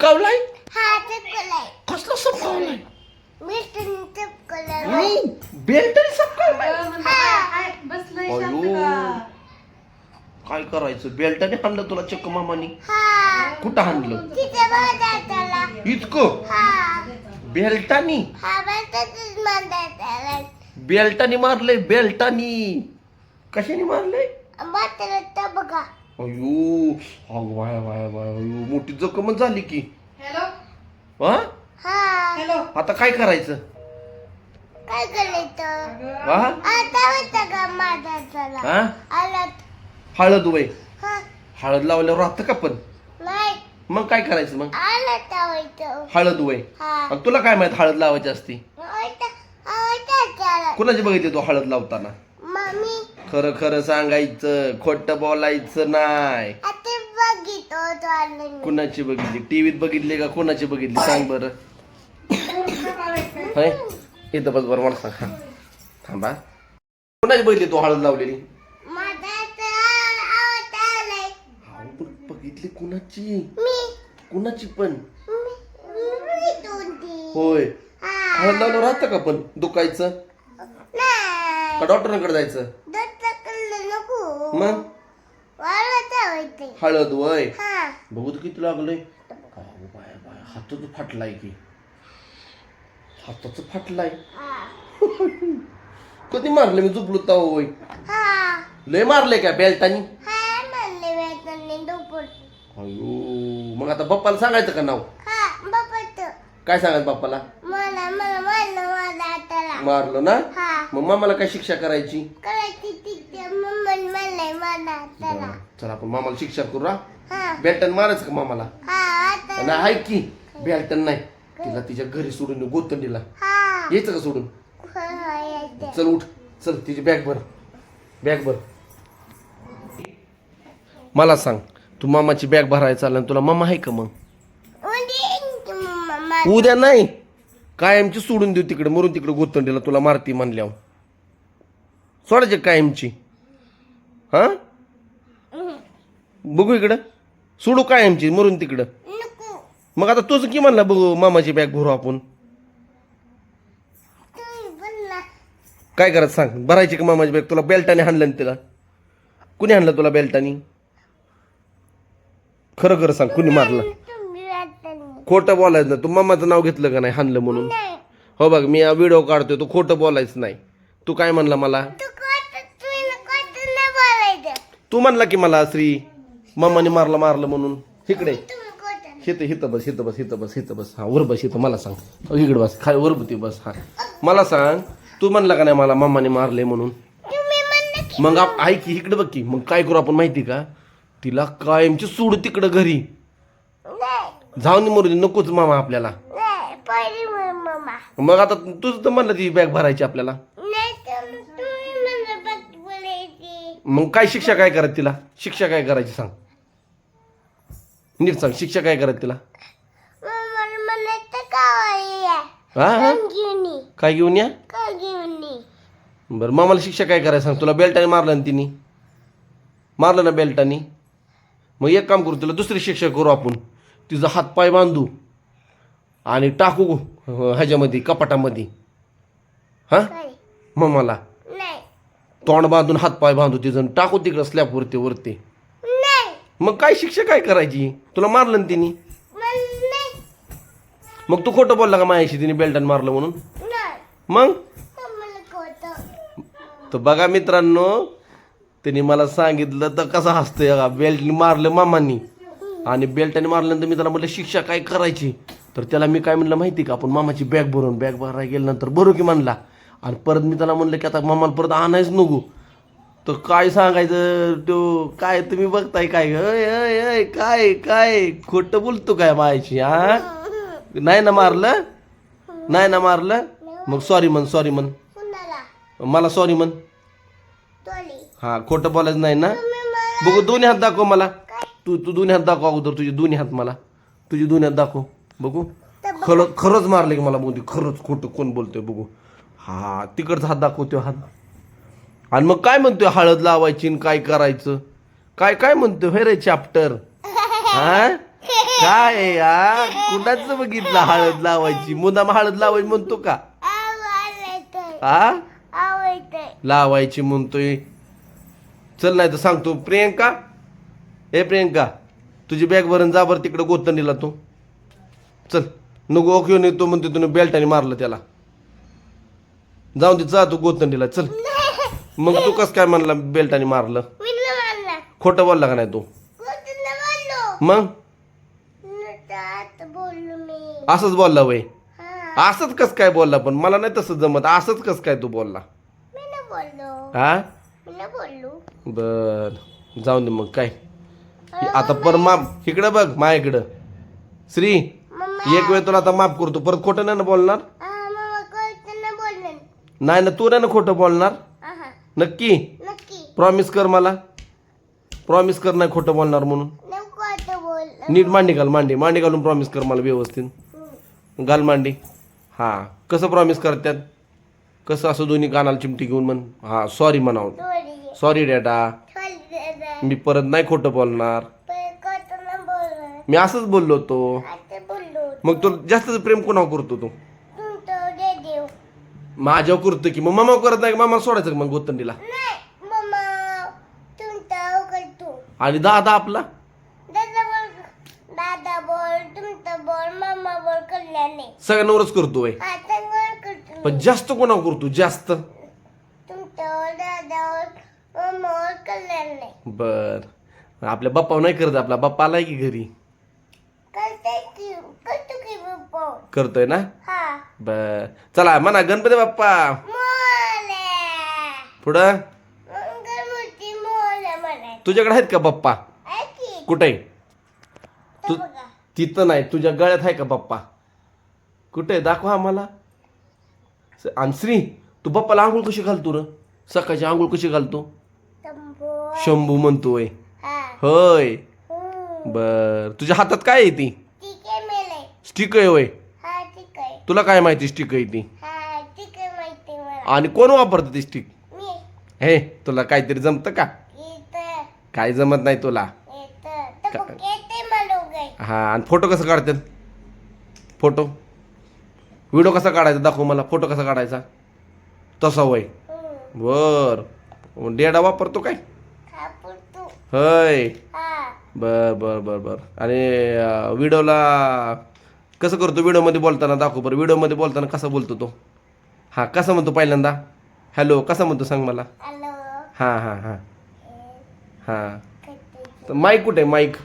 कावलाय? हा चपकलाय कसला सपकावलाय mister चपकलाय belt सपकावलाय बसलंय अयो. शांत का? काय करायचं? बेल्टाने हाणलं तुला चक्क मामानी? हा. कुठं हाणलं? इतकं? हा. बेल्टानी हा बेल्टानी मारलंय बेल्टानी कशाने तर बघा अयो अग वाय वाय वाय अयो मोठी जखमच झाली की. हॅलो? हा? हा. हॅलो? आता काय करायचं? काय करायचं? अगं, हा? आता होता का माझा त्याला हा? आला हळद वय. हा. हळद लावल्यावर राहतं का पण? नाही. मग काय करायचं मग? आला तर होतं? हळद वय. हा. आणि तुला काय माहीत हळद लावायची असती? होता होता त्याला कुणाची बघितली तू हळद लावताना? खरं खरं सांगायचं खोट बोलायचं नाही. आता बघितो चाललं मी. कुणाची बघितली? टीव्हीत बघितली का कुणाची बघितली? सांग बरं. होय इथं बस बरं मला सांग. हा. थांबा. कुणाची बघितली तू हळद लावलेली? माझा तर आवडता आलाय. हाव, पण बघितली कुणाची? मी. कुणाची पण? मी मी होय. हा. हळद लावल्यावर राहतं का पण? दुखायचं? नाही. का डॉक्टरांकडे जायचं? मग हळद वय? हा. बघू तर किती लागलंय. अहो, बाय बाय. हाताचं फाटलाय की. हाताचं फाटलाय. हा. कधी मारलं मी झोपलो तव वय? हा. लय मारले का बेल्टानी? हा अयो मग आता बाप्पाला सांगायचं का नाव? हा काय सांगायचं बाप्पाला? मारलं ना? हा. मग मामाला काय शिक्षा करायची करायची तिथे मम्मन म्हणलंय मला आताला बरं, चला आपण मामाला शिक्षा करू रा बेल्टन मारायचं का मामाला? हा नाही ऐक की बेल्टन नाही. तिला तिच्या घरी सोडून गोतंडीला. हा. यायचं का सोडून? येते चल उठ. चल तिची बॅग भर. बॅग भर. मला सांग तू मामाची बॅग भरायला चालला तुला मामा आहे का मग? उद्या नाही. कायमची सोडून देऊ तिकडे मरून तिकडे गोतंडीला तुला मारती म्हणल्यावर. सोडायचे कायमची. हा? बघू इकडं. सोडू कायमची मरून तिकडं. नको. मग आता तुझं की म्हणला बघू मामाची बॅग भरू आपण. तुम्ही बोलला. काय करायचं सांग? भरायची का मामाची बॅग तुला बेल्टाने हाणलं ना तिला. कुणी हाणलं तुला बेल्टाने? खरं खरं सांग कुणी मारलं? तुम्ही वाटतं खोटं बोलायचं नाही. तू मामाचं नाव घेतलं का नाही हाणलं म्हणून? नाही. हो बघ मी व्हिडिओ काढतोय तू खोटं बोलायचं नाही. तू काय म्हणला मला? तू कोणतं तुम्ही कोणतं नाही बोलायचं. तू म्हणला की मला श्री. मामाने मारलं मारलं म्हणून. इकडे. हिथं हिथं बस हिथं बस हिथं बस हिथं बस. हा वर बस हिथं मला सांग. इकडे बस खाली वर बस बस हा. मला सांग तू म्हणला का नाही मला मामाने मारले म्हणून? मग ऐक की इकडे बघ की मग काय करू आपण माहिती का? तिला कायमची सोड तिकडं घरी. जाऊन मरू दे नकोच मामा आपल्याला. मग आता तुझं तर म्हणलं ती बॅग भरायची आपल्याला. मग काय शिक्षा काय करायची तिला? शिक्षा काय करायची सांग. नीट सांग शिक्षा काय करायची तिला? हा? काय घेऊन या? बरं मामाला शिक्षा काय करायचं सांग? तुला बेल्टाने मारलं ना तिने? मारलं ना बेल्टाने? मग एक काम करू तुला दुसरी शिक्षा करू आपण. तिचा हात पाय बांधू आणि टाकू ह्याच्यामध्ये कपाटामध्ये. हा? मामाला. नाही. तोंड बांधून हात पाय बांधू तिचं आणि टाकू तिकडं स्लॅबवरती वरती. मग काय शिक्षा काय करायची? तुला मारलं ना तिने? मग तू खोटं बोलला का माझ्याशी? तिने बेल्टन मारलं म्हणून? मग? तर बघा मित्रांनो तिने मला सांगितलं तर कसं हसतंय का बेल्टने मारलं मामांनी. आणि बेल्टाने मारल्यानंतर मी त्याला म्हटलं शिक्षा काय करायची? तर त्याला मी काय म्हणलं माहिती का? आपण मामाची बॅग भरून बॅग भरायला गेल्यानंतर भरू की म्हणला आणि परत मी त्याला म्हणलं की आता मामाला परत आणायच नको. तर काय सांगायचं? तो काय तुम्ही बघताय काय? अय अय अय काय काय? खोटं बोलतो काय मायाची हा? नाही ना मारलं? नाही ना मारलं? मग सॉरी म्हण सॉरी म्हण. मला सॉरी म्हण. हा खोटं बोलायचं नाही ना? बघू दोन्ही हात दाखव मला. तू तू दोन्ही हात दाखव अगोदर तुझे दोन्ही हात मला. तुझे दोन्ही हात दाखव. बघू. खरं खरंच मारले की मला बोलते खरंच खोटं कोण बोलतोय बघू. हा तिकडचा हात दाखवतोय हात. आणि मग काय म्हणतोय हळद लावायची आणि काय करायचं? काय काय म्हणतोय? हे रे चॅप्टर हा? काय आहे या कुणाचं बघितलं हळद लावायची? मुदाम हळद लावायची म्हणतो का? हा? लावायची म्हणतोय. चल नाही तर सांगतो. प्रियंका? ए प्रियंका तुझी बॅग भरून जा बरं तिकडं गोतंडीला तू. चल नको ओक येऊन येतो म्हणते तुने बेल्टाने मारलं त्याला. जाऊन दे जा तू गोतंडीला. चल. मग तू कस काय म्हणला बेल्टाने मारलं? मी खोटं बोलला का नाही तू? मग? मी. असंच बोलला वय? हा. असंच कस काय बोलला पण? मला नाही तसं जमत. असंच कस काय तू बोलला? मी हा? मी बर. जाऊन दे मग. काय? आता पर माप इकडं बघ माझ्याकडं. श्री मम्मा. एक वेळ तुला आता माफ करतो. परत खोटं नाही ना बोलणार. नाही ना तू नाही ना खोटं बोलणार? नक्की? नक्की. प्रॉमिस कर मला. प्रॉमिस कर नाही खोटं बोलणार म्हणून. नको आता बोल. नीट मांडी घाल मांडी. मांडी घालून प्रॉमिस कर मला व्यवस्थित. घाल मांडी. हां. कसं प्रॉमिस करतात कसं असं दोन्ही कानाला चिमटी घेऊन म्हण. हां सॉरी म्हणावं. थोडी सॉरी डॅडा दादा मी परत नाही खोटं बोलणार. पण मी असंच बोललो होतो. आता बोललो मग तू जास्त प्रेम कोणावर करतो तू? माझ्यावर करतो की मग मामा करत नाही का? मामा सोडायचं का मग गोतंडीला? नाही मम्मा तुमचं आणि दादा आपला? दादा बोल दादा बोल तुमचं बोल मम्मा बोल कल्याणे. सगळ्यांवरच हा चांगलं करतो पण जास्त कोणावर करतो जास्त. तुमचं दादा मम्मा बोल कल्याणे. बर. आपल्या बाप्पा नाही करत आपला. बाप्पा आलाय की घरी? करते की करतोय ना? बर. चला म्हणा गणपती बाप्पा. पुढं? तुझ्याकडे आहेत का बाप्पा? कुठे? तू तिथं नाही तुझ्या गळ्यात आहे का बाप्पा? कुठे? दाखवा आम्हाला. आणि श्री तू बाप्पाला आंघोळ कशी घालतो र? सकाळची आंघोळ कशी घालतो? शंभू म्हणतोय. हा. होय. बर. तुझ्या हातात काय आहे ती? स्टिक आहे होय. हा ठीक आहे. तुला काय माहिती स्टिक आहे ती? हा ठीक आहे माहिती मला. आणि कोण वापरतं ती स्टिक? मी. हे तुला काहीतरी जमतं का? काय जमत नाही तुला? इथं. तर मग येते मला गे हा आणि फोटो कसं काढतात फोटो? व्हिडिओ कसा काढायचा? दाखव मला. फोटो कसा काढायचा? तसा वय. हम्म. बर. डेडा वापरतो काय? हा पुरतो होय. हा. बर बर बर बर. आणि अं, व्हिडिओला कसं करतो? व्हिडिओमध्ये बोलताना दाखव बरं. व्हिडिओमध्ये बोलताना कसा बोलतो तो? हां कसा म्हणतो पहिल्यांदा? हॅलो कसा म्हणतो सांग मला? हां हां हां. हां. तर माईक कुठे? आहे माईक